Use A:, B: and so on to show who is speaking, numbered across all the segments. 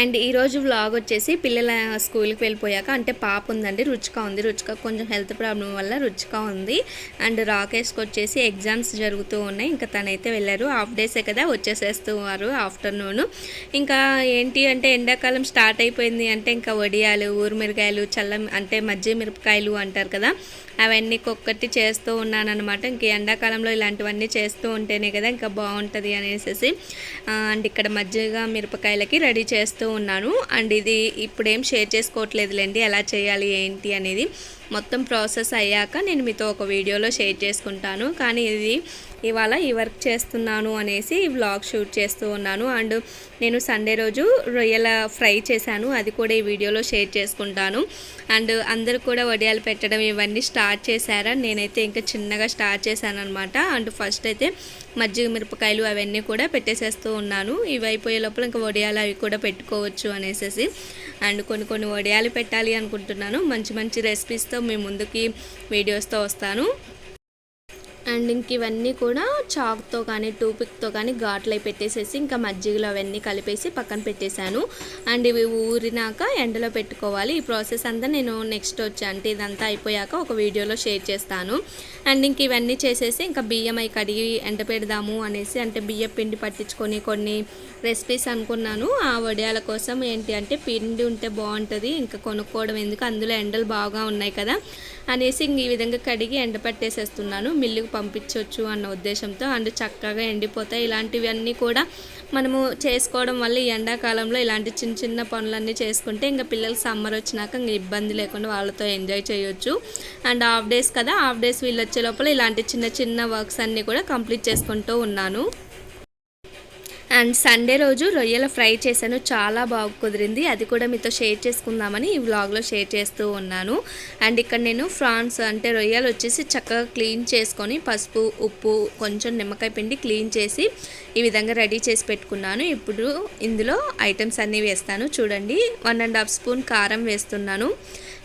A: And ఈరోజు vlog వచ్చేసి పిల్లల స్కూల్కి వెళ్ళిపోయాక అంటే పాప ఉందండి రుచిక ఉంది రుచిక కొంచెం హెల్త్ ప్రాబ్లం వల్ల రుచిక ఉంది. అండ్ రాకేష్కి వచ్చేసి ఎగ్జామ్స్ జరుగుతూ ఉన్నాయి ఇంకా తనైతే వెళ్ళారు. హాఫ్ డేసే కదా వచ్చేసేస్తున్నారు ఆఫ్టర్నూన్ ఇంకా ఏంటి అంటే ఎండాకాలం స్టార్ట్ అయిపోయింది అంటే ఇంకా వడియాలు ఊరిమిరకాయలు చల్ల అంటే మజ్జి మిరపకాయలు అంటారు కదా అవన్నీ ఒక్కటి చేస్తూ ఉన్నాను అనమాట ఇంక ఎండాకాలంలో ఇలాంటివన్నీ చేస్తూ ఉంటేనే కదా ఇంకా బాగుంటుంది అనేసి అండ్ ఇక్కడ మజ్జిగ మిరపకాయలకి రెడీ చేస్తూ ఉన్నాను. అండ్ ఇది ఇప్పుడేం షేర్ చేసుకోవట్లేదులేండి. ఎలా చేయాలి ఏంటి అనేది మొత్తం ప్రాసెస్ అయ్యాక నేను మీతో ఒక వీడియోలో షేర్ చేసుకుంటాను. కానీ ఇది ఇవాళ ఈ వర్క్ చేస్తున్నాను అనేసి వ్లాగ్ షూట్ చేస్తూ ఉన్నాను. అండ్ నేను సండే రోజు రొయ్యల ఫ్రై చేశాను. అది కూడా ఈ వీడియోలో షేర్ చేసుకుంటాను. అండ్ అందరూ కూడా వడియాలు పెట్టడం ఇవన్నీ స్టార్ట్ చేశారా? నేనైతే ఇంకా చిన్నగా స్టార్ట్ చేశాను అనమాట అండ్ ఫస్ట్ అయితే మజ్జిగ మిరపకాయలు అవన్నీ కూడా పెట్టేసేస్తూ ఉన్నాను. ఇవి అయిపోయే లోపల ఇంకా వడియాలు అవి కూడా పెట్టుకోవచ్చు అనేసి అండ్ కొన్ని కొన్ని వడియాలు పెట్టాలి అనుకుంటున్నాను. మంచి మంచి రెసిపీస్తో మీ ముందుకి వీడియోస్తో వస్తాను. అండ్ ఇంక ఇవన్నీ కూడా చాక్తో కానీ టూపిక్తో కానీ ఘాట్లు పెట్టేసేసి ఇంకా మజ్జిగలో అవన్నీ కలిపేసి పక్కన పెట్టేశాను. అండ్ ఇవి ఊరినాక ఎండలో పెట్టుకోవాలి. ఈ ప్రాసెస్ అంతా నేను నెక్స్ట్ వచ్చి అంటే ఇదంతా అయిపోయాక ఒక వీడియోలో షేర్ చేస్తాను. అండ్ ఇంక ఇవన్నీ చేసేసి ఇంకా బియ్యం అవి కడిగి ఎండ పెడదాము అనేసి అంటే బియ్యం పిండి పట్టించుకొని కొన్ని రెసిపీస్ అనుకున్నాను. ఆ వడియాల కోసం ఏంటి అంటే పిండి ఉంటే బాగుంటుంది ఇంకా కొనుక్కోవడం ఎందుకు అందులో ఎండలు బాగా ఉన్నాయి కదా అనేసి ఇంక ఈ విధంగా కడిగి ఎండ పట్టేసేస్తున్నాను. మిల్లుకు పంపించవచ్చు అన్న ఉద్దేశం ఉద్దేశంతో అండ్ చక్కగా ఎండిపోతాయి. ఇలాంటివన్నీ కూడా మనము చేసుకోవడం వల్ల ఈ ఎండాకాలంలో ఇలాంటి చిన్న చిన్న పనులన్నీ చేసుకుంటే ఇంకా పిల్లలు సమ్మర్ వచ్చినాక ఇంకా ఇబ్బంది లేకుండా వాళ్ళతో ఎంజాయ్ చేయొచ్చు. అండ్ హాఫ్ డేస్ కదా హాఫ్ డేస్ వీళ్ళు వచ్చే లోపల ఇలాంటి చిన్న చిన్న వర్క్స్ అన్నీ కూడా కంప్లీట్ చేసుకుంటూ ఉన్నాను. అండ్ సండే రోజు రొయ్యల ఫ్రై చేశాను. చాలా బాగా కుదిరింది. అది కూడా మీతో షేర్ చేసుకుందామని ఈ వ్లాగ్లో షేర్ చేస్తూ ఉన్నాను. అండ్ ఇక్కడ నేను ఫ్రాన్స్ అంటే రొయ్యలు వచ్చేసి చక్కగా క్లీన్ చేసుకొని పసుపు ఉప్పు కొంచెం నిమ్మకాయ పిండి క్లీన్ చేసి ఈ విధంగా రెడీ చేసి పెట్టుకున్నాను. ఇప్పుడు ఇందులో ఐటమ్స్ అన్నీ వేస్తాను. చూడండి వన్ అండ్ హాఫ్ స్పూన్ కారం వేస్తున్నాను.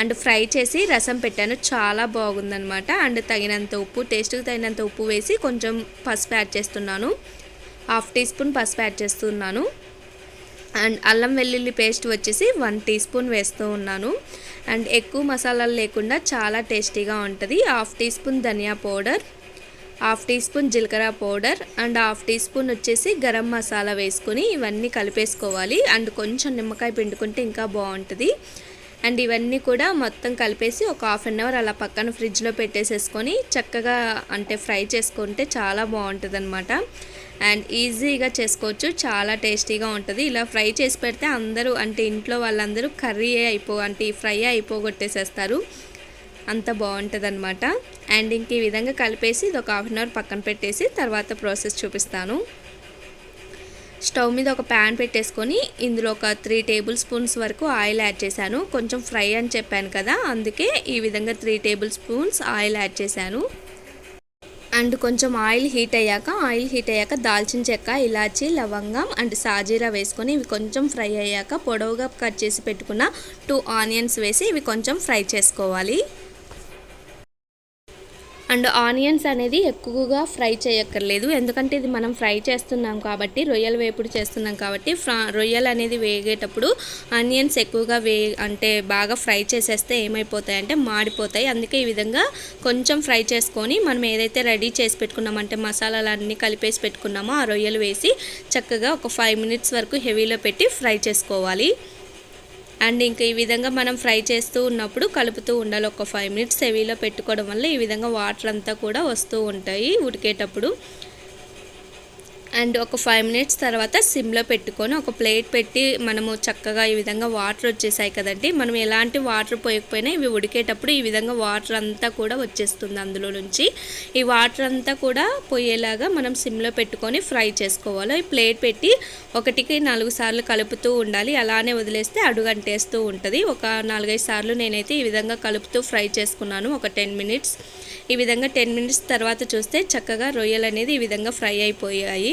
A: అండ్ ఫ్రై చేసి రసం పెట్టాను. చాలా బాగుందనమాట అండ్ తగినంత ఉప్పు టేస్ట్కి తగినంత ఉప్పు వేసి కొంచెం పసుపు యాడ్ చేస్తున్నాను. హాఫ్ టీ స్పూన్ పసుపు యాడ్ చేస్తున్నాను అండ్ అల్లం వెల్లుల్లి పేస్ట్ వచ్చేసి వన్ టీ స్పూన్ వేస్తూ ఉన్నాను. అండ్ ఎక్కువ మసాలాలు లేకుండా చాలా టేస్టీగా ఉంటుంది. హాఫ్ టీ స్పూన్ ధనియా పౌడర్ హాఫ్ టీ స్పూన్ జీలకర్ర powder and half teaspoon వచ్చేసి గరం మసాలా వేసుకొని ఇవన్నీ కలిపేసుకోవాలి. అండ్ కొంచెం నిమ్మకాయ పిండుకుంటే ఇంకా బాగుంటుంది. అండ్ ఇవన్నీ కూడా మొత్తం కలిపేసి ఒక హాఫ్ అన్ అవర్ అలా పక్కన ఫ్రిడ్జ్లో పెట్టేసేసుకొని చక్కగా అంటే ఫ్రై చేసుకుంటే చాలా బాగుంటుంది అనమాట అండ్ ఈజీగా చేసుకోవచ్చు. చాలా టేస్టీగా ఉంటుంది. ఇలా ఫ్రై చేసి పెడితే అందరూ అంటే ఇంట్లో వాళ్ళందరూ కర్రీ అయిపో అంటే ఫ్రై అయిపోగొట్టేసేస్తారు. అంత బాగుంటుంది అనమాట అండ్ ఇంక ఈ విధంగా కలిపేసి ఇది ఒక హాఫ్ అన్ అవర్ పక్కన పెట్టేసి తర్వాత ప్రాసెస్ చూపిస్తాను. స్టవ్ మీద ఒక ప్యాన్ పెట్టేసుకొని ఇందులో ఒక త్రీ టేబుల్ స్పూన్స్ వరకు ఆయిల్ యాడ్ చేశాను. కొంచెం ఫ్రై అని చెప్పాను కదా అందుకే ఈ విధంగా three tablespoons oil add చేశాను. అండ్ కొంచెం ఆయిల్ హీట్ అయ్యాక ఆయిల్ హీట్ అయ్యాక దాల్చిన చెక్క ఇలాచి లవంగం అండ్ సాజీరా వేసుకొని ఇవి కొంచెం ఫ్రై అయ్యాక పొడవుగా కట్ చేసి పెట్టుకున్న టూ ఆనియన్స్ వేసి ఇవి కొంచెం ఫ్రై చేసుకోవాలి. అండ్ ఆనియన్స్ అనేది ఎక్కువగా ఫ్రై చేయక్కర్లేదు. ఎందుకంటే ఇది మనం ఫ్రై చేస్తున్నాం కాబట్టి రొయ్యల వేపుడు చేస్తున్నాం కాబట్టి ఫ్రా రొయ్యలు అనేది వేగేటప్పుడు ఆనియన్స్ ఎక్కువగా వే అంటే బాగా ఫ్రై చేసేస్తే ఏమైపోతాయి అంటే మాడిపోతాయి. అందుకే ఈ విధంగా కొంచెం ఫ్రై చేసుకొని మనం ఏదైతే రెడీ చేసి పెట్టుకున్నామంటే మసాలాలు అన్నీ కలిపేసి పెట్టుకున్నామో ఆ రొయ్యలు వేసి చక్కగా ఒక ఫైవ్ మినిట్స్ వరకు హెవీలో పెట్టి ఫ్రై చేసుకోవాలి. అండ్ ఇంకా ఈ విధంగా మనం ఫ్రై చేస్తూ ఉన్నప్పుడు కలుపుతూ ఉండాలి. ఒక ఫైవ్ మినిట్స్ హెవీలో పెట్టుకోవడం వల్ల ఈ విధంగా వాటర్ అంతా కూడా వస్తూ ఉంటాయి ఉడికేటప్పుడు. అండ్ ఒక ఫైవ్ మినిట్స్ తర్వాత సిమ్లో పెట్టుకొని ఒక ప్లేట్ పెట్టి మనము చక్కగా ఈ విధంగా వాటర్ వచ్చేసాయి కదండి. మనం ఎలాంటి వాటర్ పోయకపోయినా ఇవి ఉడికేటప్పుడు ఈ విధంగా వాటర్ అంతా కూడా వచ్చేస్తుంది అందులో నుంచి. ఈ వాటర్ అంతా కూడా పోయేలాగా మనం సిమ్లో పెట్టుకొని ఫ్రై చేసుకోవాలి. ఈ ప్లేట్ పెట్టి ఒకటికి నాలుగు సార్లు కలుపుతూ ఉండాలి. అలానే వదిలేస్తే అడుగంటేస్తూ ఉంటుంది. ఒక నాలుగైదు సార్లు నేనైతే ఈ విధంగా కలుపుతూ ఫ్రై చేసుకున్నాను. ఒక టెన్ మినిట్స్ ఈ విధంగా టెన్ మినిట్స్ తర్వాత చూస్తే చక్కగా రొయ్యలు అనేది ఈ విధంగా ఫ్రై అయిపోయాయి.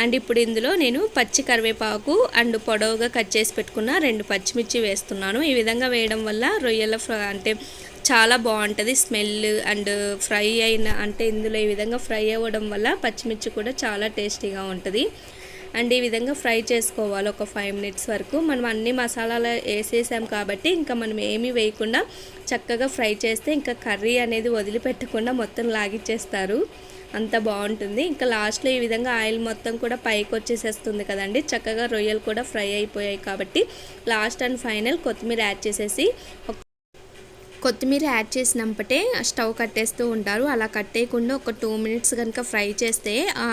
A: అండ్ ఇప్పుడు ఇందులో నేను పచ్చి కరివేపాకు అండ్ పొడవుగా కట్ చేసి పెట్టుకున్న రెండు పచ్చిమిర్చి వేస్తున్నాను. ఈ విధంగా వేయడం వల్ల రొయ్యల అంటే చాలా బాగుంటుంది. స్మెల్ అండ్ ఫ్రై అయిన అంటే ఇందులో ఈ విధంగా ఫ్రై అవ్వడం వల్ల పచ్చిమిర్చి కూడా చాలా టేస్టీగా ఉంటుంది. అండ్ ఈ విధంగా ఫ్రై చేసుకోవాలి ఒక ఫైవ్ మినిట్స్ వరకు. మనం అన్ని మసాలాలు వేసేసాం కాబట్టి ఇంకా మనం ఏమీ వేయకుండా చక్కగా ఫ్రై చేస్తే ఇంకా కర్రీ అనేది వదిలిపెట్టకుండా మొత్తం లాగిచ్చేస్తారు. అంత బాగుంటుంది. ఇంకా లాస్ట్లో ఈ విధంగా ఆయిల్ మొత్తం కూడా పైకి వచ్చేసేస్తుంది కదండి. చక్కగా రొయ్యలు కూడా ఫ్రై అయిపోయాయి కాబట్టి లాస్ట్ అండ్ ఫైనల్ కొత్తిమీర యాడ్ చేసేసి కొత్తిమీర యాడ్ చేసినప్పటే స్టవ్ కట్టేస్తూ ఉంటారు. అలా కట్టేయకుండా ఒక టూ మినిట్స్ కనుక ఫ్రై చేస్తే ఆ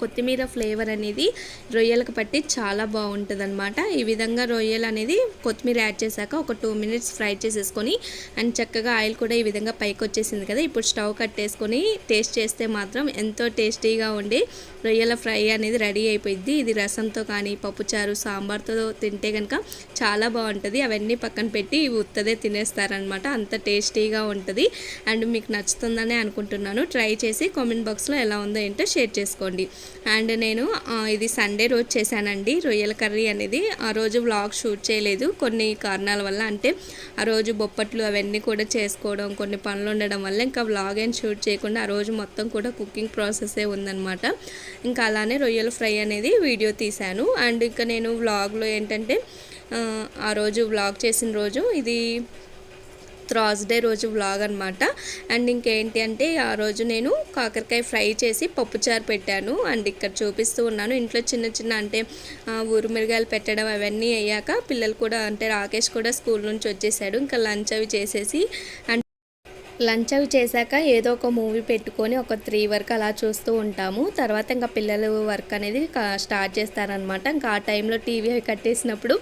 A: కొత్తిమీర ఫ్లేవర్ అనేది రొయ్యలకు పట్టి చాలా బాగుంటుంది అనమాట ఈ విధంగా రొయ్యలు అనేది కొత్తిమీర యాడ్ చేశాక ఒక టూ మినిట్స్ ఫ్రై చేసేసుకొని అండ్ చక్కగా ఆయిల్ కూడా ఈ విధంగా పైకి వచ్చేసింది కదా. ఇప్పుడు స్టవ్ కట్టేసుకొని టేస్ట్ చేస్తే మాత్రం ఎంతో టేస్టీగా ఉండి రొయ్యల ఫ్రై అనేది రెడీ అయిపోయింది ఇది రసంతో కానీ పప్పుచారు సాంబార్తో తింటే కనుక చాలా బాగుంటుంది. అవన్నీ పక్కన పెట్టి ఉత్తదే తినేస్తారనమాట అంత అంత టేస్టీగా ఉంటుంది. అండ్ మీకు నచ్చుతుందని అనుకుంటున్నాను. ట్రై చేసి కామెంట్ బాక్స్లో ఎలా ఉందో ఏంటో షేర్ చేసుకోండి. అండ్ నేను ఇది సండే రోజు చేశానండి. రొయ్యల కర్రీ అనేది ఆ రోజు వ్లాగ్ షూట్ చేయలేదు. కొన్ని కారణాల వల్ల అంటే ఆ రోజు బొప్పట్లు అవన్నీ కూడా చేసుకోవడం కొన్ని పనులు ఉండడం వల్ల ఇంకా వ్లాగ్ ఏం షూట్ చేయకుండా ఆ రోజు మొత్తం కూడా కుకింగ్ ప్రాసెసే ఉందన్నమాట. ఇంకా అలానే రొయ్యల ఫ్రై అనేది వీడియో తీశాను. అండ్ ఇంకా నేను వ్లాగ్లో ఏంటంటే ఆ రోజు వ్లాగ్ చేసిన రోజు ఇది థర్స్డే రోజు వ్లాగ్ అనమాట అండ్ ఇంకేంటి అంటే ఆ రోజు నేను కాకరకాయ ఫ్రై చేసి పప్పుచారు పెట్టాను. అండ్ ఇక్కడ చూపిస్తూ ఉన్నాను. ఇంట్లో చిన్న చిన్న అంటే ఊరుమిరగాయలు పెట్టడం అవన్నీ అయ్యాక పిల్లలు కూడా అంటే రాకేష్ కూడా స్కూల్ నుంచి వచ్చేసాడు. ఇంకా లంచ్ అవి చేసేసి అండ్ లంచ్ అవి చేశాక ఏదో ఒక మూవీ పెట్టుకొని ఒక త్రీ వరకు అలా చూస్తూ ఉంటాము. తర్వాత ఇంకా పిల్లలు వర్క్ అనేది స్టార్ట్ చేస్తారనమాట ఇంకా ఆ టైంలో టీవీ అవి కట్టేసినప్పుడు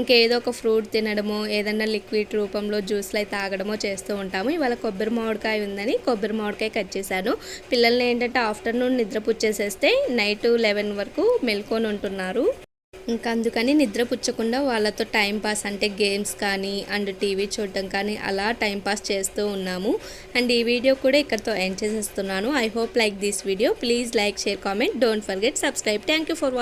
A: ఇంకేదో ఒక ఫ్రూట్ తినడము ఏదన్నా లిక్విడ్ రూపంలో జ్యూస్లు అయితే తాగడమో చేస్తూ ఉంటాము. ఇవాళ కొబ్బరి మామిడికాయ ఉందని కొబ్బరి మామిడికాయ కట్ చేశాను. పిల్లల్ని ఏంటంటే ఆఫ్టర్నూన్ నిద్ర పుచ్చేసేస్తే నైట్ లెవెన్ వరకు మెల్కొని ఉంటున్నారు. ఇంకా అందుకని నిద్ర పుచ్చకుండా వాళ్ళతో టైం పాస్ అంటే గేమ్స్ కానీ అండ్ టీవీ చూడటం కానీ అలా టైం పాస్ చేస్తూ ఉన్నాము. అండ్ ఈ వీడియో కూడా ఇక్కడతో ఎండ్ చేసేస్తున్నాను. I hope like this video please like share comment don't forget subscribe thank you for